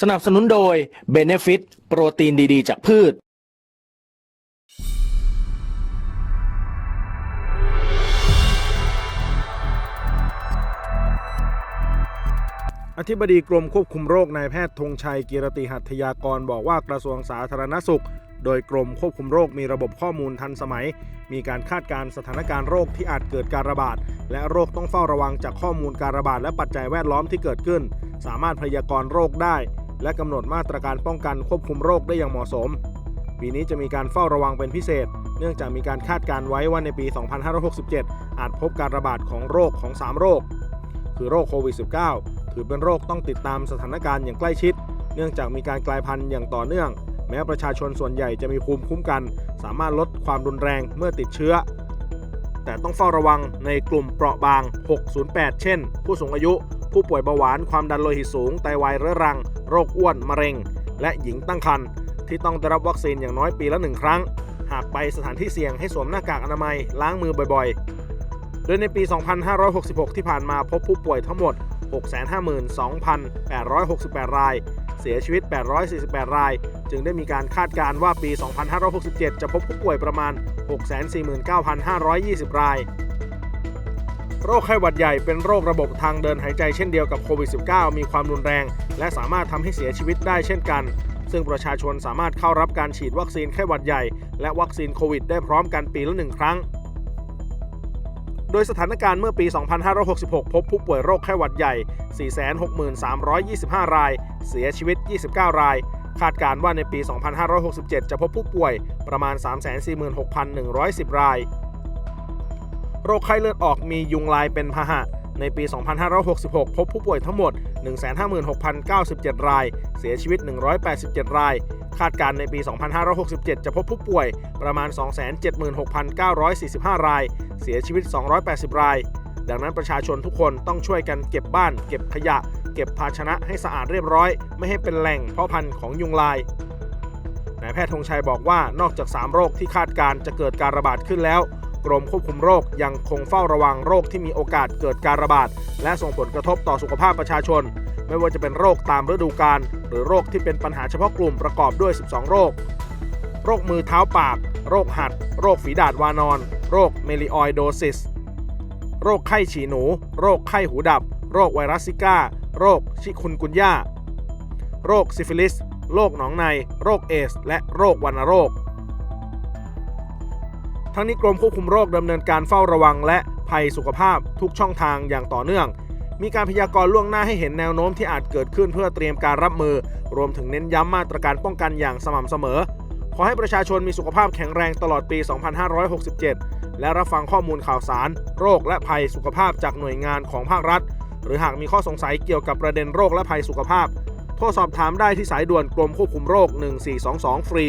สนับสนุนโดย Benefit โปรตีนดีๆ จากพืช อธิบดีกรมควบคุมโรคนายแพทย์ธงชัยกีรติหัตยากรบอกว่ากระทรวงสาธารณสุข โดยกรมควบคุมโรคมีระบบข้อมูลทันสมัย มีการคาดการณ์สถานการณ์โรคที่อาจเกิดการระบาด และโรคต้องเฝ้าระวังจากข้อมูลการระบาดและปัจจัยแวดล้อมที่เกิดขึ้นสามารถพยากรณ์โรคได้ และกำหนดมาตรการป้องกันควบคุมโรคได้อย่างเหมาะสม ปีนี้จะมีการเฝ้าระวังเป็นพิเศษ เนื่องจากมีการคาดการไว้ว่าในปี 2567 อาจพบการระบาดของโรคของ 3 โรค คือโรคโควิด -19 ถือเป็นโรคต้องติดตามสถานการณ์อย่างใกล้ชิด เนื่องจากมีการกลายพันธุ์อย่างต่อเนื่อง แม้ประชาชนส่วนใหญ่จะมีภูมิคุ้มกัน สามารถลดความรุนแรงเมื่อติดเชื้อ แต่ต้องเฝ้าระวังในกลุ่มเปราะบาง 608 เช่น ผู้สูงอายุ ผู้ป่วยเบาหวานความดันโลหิตสูง ไตวายเรื้อรัง โรคอ้วน มะเร็ง และหญิงตั้งครรภ์ที่ต้องได้รับวัคซีนอย่างน้อยปีละหนึ่งครั้ง หากไปสถานที่เสี่ยงให้สวมหน้ากากอนามัยล้างมือบ่อยๆ โดยในปี 2566 ที่ผ่านมาพบผู้ป่วยทั้งหมด 652,868 ราย เสียชีวิต 848 ราย จึงได้มีการคาดการณ์ว่าปี 2567 จะพบผู้ป่วยประมาณ 649,520 ราย โรคไข้หวัดใหญ่เป็นโรคระบบทางเดินหายใจเช่นเดียวกับโควิด -19 มีความรุนแรง และสามารถทำให้เสียชีวิตได้เช่นกัน ซึ่งประชาชนสามารถเข้ารับการฉีดวัคซีนไข้หวัดใหญ่ และวัคซีนโควิดได้พร้อมกันปีละหนึ่งครั้งโดยสถานการณ์เมื่อปี 2566 พบผู้ป่วยโรคไข้หวัดใหญ่ 463,25 ราย เสียชีวิต 29 ราย คาดการณ์ว่าในปี 2567 จะพบผู้ป่วยประมาณ 346,110 ราย โรคไข้เลือดออกมียุงลายเป็นพาหะ ในปี 2566 พบผู้ป่วยทั้งหมด 156,097 ราย เสียชีวิต 187 ราย คาดการณ์ในปี 2567 จะพบผู้ป่วยประมาณ 276,945 ราย เสียชีวิต 280 ราย ดังนั้นประชาชนทุกคนต้องช่วยกันเก็บบ้าน เก็บขยะ เก็บภาชนะให้สะอาดเรียบร้อย ไม่ให้เป็นแหล่งเพาะพันธุ์ของยุงลายนายแพทย์ธงชัยบอกว่านอกจาก 3 โรคที่คาดการณ์จะเกิดการระบาดขึ้นแล้ว กรมควบคุมโรคยังคงเฝ้าระวังโรคที่มีโอกาสเกิดการระบาด และส่งผลกระทบต่อสุขภาพประชาชน ไม่ว่าจะเป็นโรคตามฤดูกาลหรือโรคที่เป็นปัญหาเฉพาะกลุ่มประกอบด้วย 12 โรค โรคมือเท้าปาก โรคหัด โรคฝีดาดวานอน โรคเมลิออยโดซิส โรคไข้ฉี่หนู โรคไข้หูดับ โรคไวรัสซิก้า โรคชิคุนกุนย่า โรคซิฟิลิส โรคหนองใน โรคเอส และโรควัณโรค ทั้งนี้กรมควบคุมโรคดำเนินการเฝ้าระวัง และภัยสุขภาพทุกช่องทางอย่างต่อเนื่อง มีการพยากรณ์ล่วงหน้าให้เห็นแนวโน้มที่อาจเกิดขึ้นเพื่อเตรียมการรับมือ รวมถึงเน้นย้ำมาตรการป้องกันอย่างสม่ำเสมอ ขอให้ประชาชนมีสุขภาพแข็งแรงตลอดปี 2567 และรับฟังข้อมูลข่าวสาร โรคและภัยสุขภาพจากหน่วยงานของภาครัฐ หรือหากมีข้อสงสัยเกี่ยวกับประเด็นโรคและภัยสุขภาพ โทรสอบถามได้ที่สายด่วนกรมควบคุมโรค 1422 ฟรี